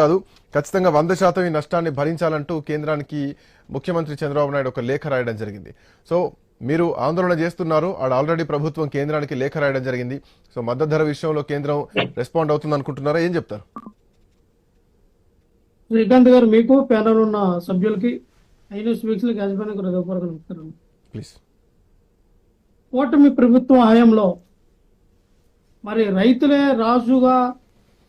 కాదు. ఖచ్చితంగా వంద శాతం ఈ నష్టాన్ని భరించాలంటూ కేంద్రానికి ముఖ్యమంత్రి చంద్రబాబు నాయుడు ఒక లేఖ రాయడం జరిగింది. సో మీరు ఆందోళన చేస్తున్నారు. ఆడ ఆల్రెడీ ప్రభుత్వం కేంద్రానికి లేఖ రాయడం జరిగింది. సో మద్దతు ధర విషయంలో కేంద్రం రెస్పాండ్ అవుతుంది అనుకుంటున్నారా? ఏం చెప్తారు? శ్రీకాంత్ గారు మీకు ప్యానల్ ఉన్న సభ్యులకి ఐన్యూస్ వీక్స్లకి యజమానికి హృదయపూర్వక నమస్కారం. ప్లీజ్. కూటమి ప్రభుత్వం హయాంలో మరి రైతులే రాజుగా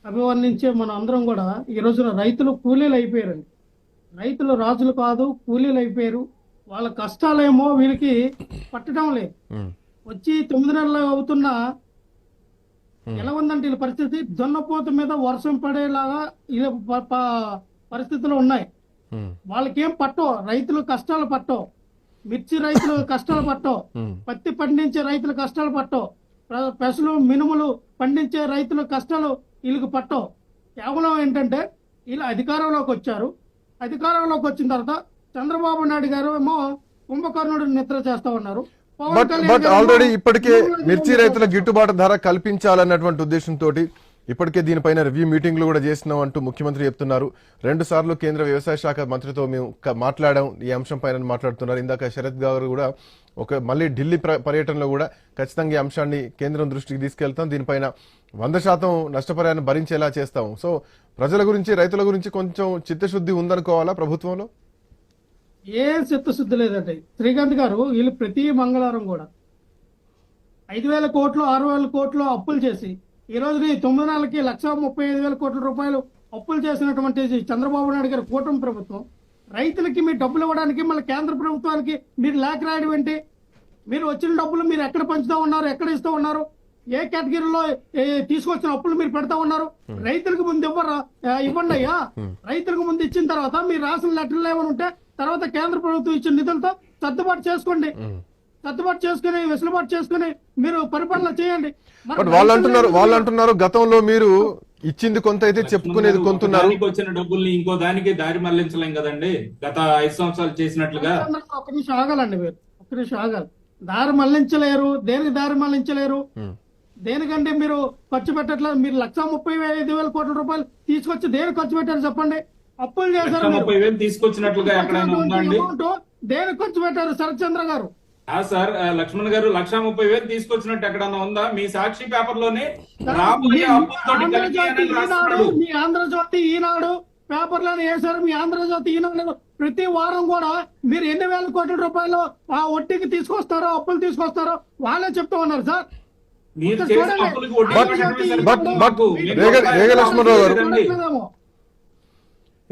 అభివర్ణించే మన అందరం కూడా ఈ రోజున రైతులు కూలీలు అయిపోయారండి. రైతులు రాజులు కాదు కూలీలు అయిపోయారు. వాళ్ళ కష్టాలేమో వీళ్ళకి పట్టడం లేదు. వచ్చి తొమ్మిది నెలలు అవుతున్నా ఎలా ఉందంటే వీళ్ళ పరిస్థితి? దున్నపోత మీద వర్షం పడేలాగా ప- పరిస్థితులు ఉన్నాయి. వాళ్ళకేం పట్టవు. రైతులు కష్టాలు పట్టవు. మిర్చి రైతులు కష్టాలు పట్టవు. పత్తి పండించే రైతులు కష్టాలు పట్టవు. పెసలు మినుములు పండించే రైతుల కష్టాలు వీళ్ళకి పట్టవు కేవలం ఏంటంటే వీళ్ళు అధికారంలోకి వచ్చారు. అధికారంలోకి వచ్చిన తర్వాత చంద్రబాబు నాయుడు గారు ఏమో కుంభకర్ణుడు నిద్ర చేస్తా ఉన్నారు. బట్ ఆల్రెడీ ఇప్పటికే మిర్చి రైతుల గిట్టుబాటు ధర కల్పించాలన్నటువంటి ఉద్దేశంతో ఇప్పటికే దీనిపైన రివ్యూ మీటింగ్లు కూడా చేసినాం అంటూ ముఖ్యమంత్రి చెప్తున్నారు. రెండు సార్లు కేంద్ర వ్యవసాయ శాఖ మంత్రితో మేము మాట్లాడాం. ఈ అంశం పైన మాట్లాడుతున్నారు. ఇందాక శరత్ గారు కూడా ఒక మళ్ళీ ఢిల్లీ పర్యటనలో కూడా ఖచ్చితంగా ఈ అంశాన్ని కేంద్రం దృష్టికి తీసుకెళ్తాం. దీనిపైన వంద శాతం నష్టపరిహారం భరించేలా చేస్తాం. సో ప్రజల గురించి రైతుల గురించి కొంచెం చిత్తశుద్ధి ఉందనుకోవాలా ప్రభుత్వంలో? ఏ చిత్తశుద్ధి లేదండి. శ్రీకాంత్ గారు వీళ్ళు ప్రతి మంగళవారం కూడా ఐదు వేల కోట్లు ఆరు వేల కోట్లు అప్పులు చేసి ఈ రోజు ఈ తొమ్మిది నెలలకి లక్ష ముప్పై ఐదు వేల కోట్ల రూపాయలు అప్పులు చేసినటువంటి చంద్రబాబు నాయుడు గారి కూటమి ప్రభుత్వం. రైతులకి మీరు డబ్బులు ఇవ్వడానికి మళ్ళీ కేంద్ర ప్రభుత్వానికి మీరు లేఖ రాయడం ఏంటి? మీరు వచ్చిన డబ్బులు మీరు ఎక్కడ పంచుతా ఉన్నారు ఎక్కడ ఇస్తూ ఉన్నారు? ఏ కేటగిరీలో తీసుకొచ్చిన అప్పులు మీరు పెడతా ఉన్నారు? రైతులకు ముందు ఇవ్వరా? ఇవ్వండి అయ్యా. రైతులకు ముందు ఇచ్చిన తర్వాత మీరు రాసిన లెటర్లు ఏమైనా ఉంటే తర్వాత కేంద్ర ప్రభుత్వం ఇచ్చిన నిధులతో సర్దుబాటు చేసుకోండి. సర్దుబాటు చేసుకుని వెసులుబాటు చేసుకుని మీరు పరిపాలన చేయండి. బట్ వాళ్ళు అంటున్నారు వాళ్ళు అంటున్నారు గతంలో మీరు ఇచ్చింది కొంత అయితే చెప్పుకునేది కొంత వచ్చిన డబ్బుల్ని ఇంకో దానికి దారి మళ్ళించలేం కదండి. గత ఐదు సంవత్సరాలు చేసినట్లుగా. ఒక్క నిమిషం ఆగాలండి మీరు. ఒక్క నిమిషం ఆగాలి. దారి మళ్ళించలేరు దేనికి దారి మళ్ళించలేరు? ఉమ్. దేనికంటే మీరు ఖర్చు పెట్టట్లేదు మీరు లక్ష ముప్పై ఐదు వేల కోట్ల రూపాయలు తీసుకొచ్చి దేనికి ఖర్చు పెట్టారు చెప్పండి? అప్పులు చేశారు దేనికి ఖర్చు పెట్టారు? శరత్చంద్ర గారు. ఆ సార్ లక్ష్మణ్ గారు లక్ష ముప్పై వేలు తీసుకొచ్చినట్టు ఎక్కడన్నా ఉందా? మీ సాక్షి పేపర్లోనే మీ ఆంధ్రజ్యోతి ఈనాడు ఈనాడు పేపర్లను వేశారు. మీ ఆంధ్రజ్యోతి ఈనాడు ప్రతి వారం కూడా మీరు ఎన్ని వేల కోట్ల రూపాయలు ఆ వడ్డీకి తీసుకొస్తారో అప్పులు తీసుకొస్తారో వాళ్ళే చెప్తూ ఉన్నారు సార్. మీరు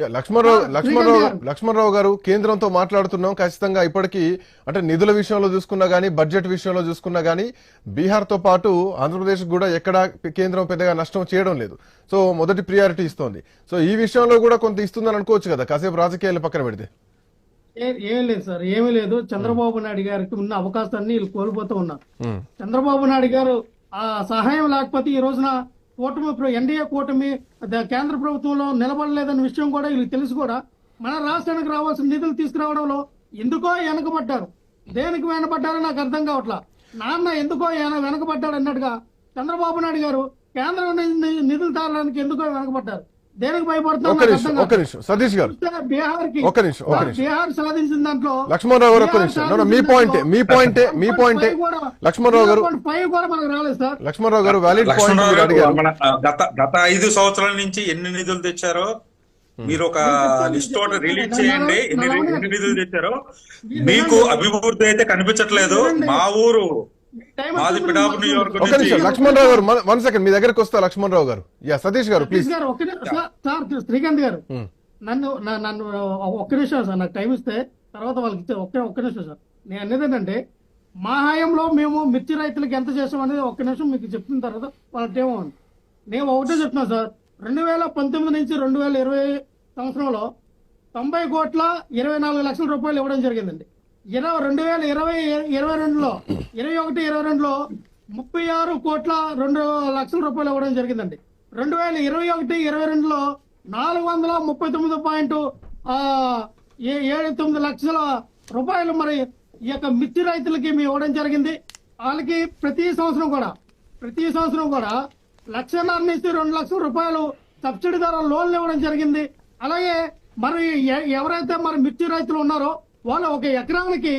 లక్ష్మణరావు గారు. లక్ష్మణరావు లక్ష్మణరావు కేంద్రంతో మాట్లాడుతున్నాం. ఖచ్చితంగా ఇప్పటికీ అంటే నిధుల విషయంలో చూసుకున్నా గానీ బడ్జెట్ విషయంలో చూసుకున్నా గానీ బీహార్తో పాటు ఆంధ్రప్రదేశ్ కూడా ఎక్కడా కేంద్రం పెద్దగా నష్టం చేయడం లేదు. సో మొదటి ప్రియారిటీ ఇస్తోంది. సో ఈ విషయంలో కూడా కొంత ఇస్తుందని అనుకోవచ్చు కదా. కాసేపు రాజకీయాలు పక్కన పెడితే. ఏ- లేదు సార్. ఏమీ లేదు. చంద్రబాబు నాయుడు గారికి ఉన్న అవకాశాన్ని వీళ్ళు కోల్పోతూ ఉన్నారు. చంద్రబాబు నాయుడు గారు ఆ సహాయం లేకపోతే ఈ రోజున కూటమి ప్ర- ఎన్డీఏ కూటమి ద- కేంద్ర ప్రభుత్వంలో నిలబడలేదన్న విషయం కూడా వీళ్ళకి తెలుసు కూడా. మన రాష్ట్రానికి రావాల్సిన నిధులు తీసుకురావడంలో ఎందుకో వెనకబడ్డారు. దేనికి వెనకబడ్డారో నాకు అర్థం కావట్లా. నాన్న ఎందుకో వెనకబడ్డాడు అన్నట్టుగా చంద్రబాబు నాయుడు గారు కేంద్రం నిధులు తారడానికి ఎందుకో వెనకబడ్డారు. దేనికి ఒక్క నిమిషం. నిమిషం. సతీష్ గారు. బీహార్కి ఒక్క నిమిషం, ఒక్క నిమిషం. బీహార్ సాధించిన దాంట్లో లక్ష్మణరావు గారు ఒక్క నిమిషం. మీ పాయింటే మీ పాయింటే మీ పాయింటే లక్ష్మణరావు గారు ఫైవ్ కూడా మనకు రాలేదు సార్. లక్ష్మణరావు గారు వ్యాలిడ్ పాయింట్ అడిగారు. గత గత ఐదు సంవత్సరాల నుంచి ఎన్ని నిధులు తెచ్చారో మీరు ఒక లిస్ట్ ఒకటి రిలీజ్ చేయండి. ఎన్ని ఎన్ని నిధులు తెచ్చారో మీకు అభివృద్ధి అయితే కనిపించట్లేదు. మా ఊరు నిమిషం లక్ష్మణరావు గారు వన్ సెకండ్ మీ దగ్గరకు వస్తా లక్ష్మణరావు గారు. యా సతీష్ గారు ప్లీజ్. గారు సార్, శ్రీకాంత్ గారు. నన్ను నన్ను ఒక్క నిమిషం సార్ నాకు టైం ఇస్తే తర్వాత వాళ్ళకి ఇచ్చే ఒక్క ఒక్క నిమిషం సార్. నేను అనేది ఏంటంటే మా హయాంలో మేము మిర్చి రైతులకు ఎంత చేసాం అనేది ఒక్క నిమిషం మీకు చెప్పిన తర్వాత వాళ్ళ టైం ఉంది. నేను ఒకటే చెప్తున్నా సార్. రెండు వేల పంతొమ్మిది నుంచి రెండు వేల ఇరవై సంవత్సరంలో తొంభై కోట్ల ఇరవై నాలుగు లక్షల రూపాయలు ఇవ్వడం జరిగిందండి. ఇరవై రెండు వేల ఇరవై ఇరవై రెండులో ఇరవై ఒకటి ఇరవై రెండులో ముప్పై ఆరు కోట్ల రెండు లక్షల రూపాయలు ఇవ్వడం జరిగిందండి. రెండు వేల ఇరవై ఒకటి ఇరవై రెండులో నాలుగు వందల ముప్పై తొమ్మిది పాయింట్ ఏడు తొమ్మిది లక్షల రూపాయలు మరి ఈ యొక్క మిర్చి రైతులకి మేము ఇవ్వడం జరిగింది. వాళ్ళకి ప్రతి సంవత్సరం కూడా ప్రతి సంవత్సరం కూడా లక్షన్నర నుంచి రెండు లక్షల రూపాయలు సబ్సిడీ ద్వారా లోన్లు ఇవ్వడం జరిగింది. అలాగే మరి ఎ- ఎవరైతే మరి మిర్చి రైతులు ఉన్నారో వాళ్ళు ఒక ఎకరానికి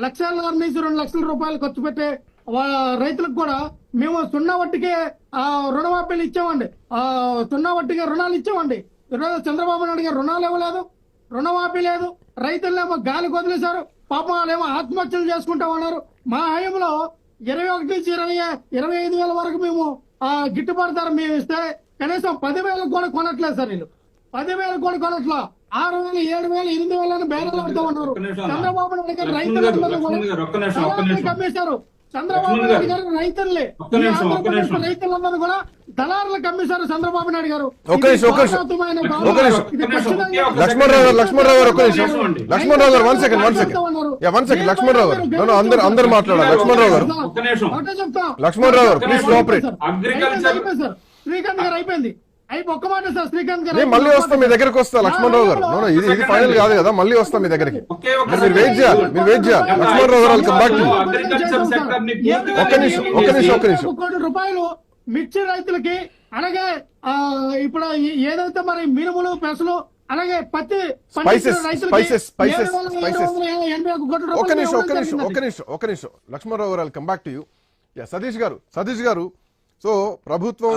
లక్షల నుంచి రెండు లక్షల రూపాయలు ఖర్చు పెట్టే వా- రైతులకు కూడా మేము సున్నా వట్టికే ఆ, రుణమాఫీలు ఇచ్చామండి. ఆ, సున్నా వట్టికే రుణాలు ఇచ్చామండి. ఈరోజు చంద్రబాబు నాయుడు గారు రుణాలు ఇవ్వలేదు రుణమాఫీ లేదు రైతులనేమో గాలి వదిలేశారు పాపం వాళ్ళేమో ఆత్మహత్యలు చేసుకుంటా ఉన్నారు. మా హయాంలో ఇరవై ఒకటి నుంచి ఇరవై ఇరవై ఐదు వేల వరకు మేము ఆ గిట్టుబాటు ధర మేము ఇస్తే కనీసం పదివేలకు కూడా కొనట్లేదు సార్ వీళ్ళు. పదివేలకు కూడా కొనట్లా. ఆరు వేలు ఏడు వేలు ఎనిమిది వేలు బేరాలు ఉన్నారు. ఒక్క అన్న. చంద్రబాబు నాయుడు గారు రైతుల ఒక్క ఒక్క నిమిషం. అమ్మేశారు చంద్రబాబు లక్ష్మణ్ నాయుడు గారు. ఒక్క ఒక్క నిమిషం. రైతులందరూ కూడా దళారులకు అమ్మేశారు చంద్రబాబు నాయుడు గారు. ఒక్క ఒక్క ఒక్క ఒక్క లక్ష్మణరావు లక్ష్మణరావు గారు ఒక నిమిషం. నిమిషం. లక్ష్మణరావు గారు one second one second yeah one second Lakshmanarao గారు. అందరు అందరు మాట్లాడాలి. లక్ష్మణరావు గారు. ఒక్క. లక్ష్మణరావు గారు. శ్రీకాంత్ గారు అయిపోయింది. గారు నేను మళ్ళీ వస్తా మీ దగ్గరికి వస్తా లక్ష్మణరావు గారు. నో, నో, ఇది ఇది ఫైనల్ కాదు కదా మళ్ళీ వస్తా మీ దగ్గరికి. ఒకే ఒక మీరు వెయిట్ చేయాలి మీరు వెయిట్ చేయాలి. లక్ష్మణరావు గారు వెల్కమ్ బ్యాక్ టు అగ్రికల్చర్ సెక్టర్ని పూర్తిగా ఒక్క నిమిషం, ఒక్క నిమిషం, ఒక్క నిమిషం. ఒక కోటి రూపాయలు మిర్చి రైతులకి అలాగే ఆ, ఇప్పుడు ఏదైతే మరి మినుములు పెసలు అలాగే పత్తి ఎనభై ఒక నిమిషం ఒక్క ఇవ్వడం నిమిషం ఒక్క జరిగింది. నిమిషం ఒక్క నిమిషం. లక్ష్మణరావు గారు welcome back to yeah Satish గారు సతీష్ గారు. సో ప్రభుత్వం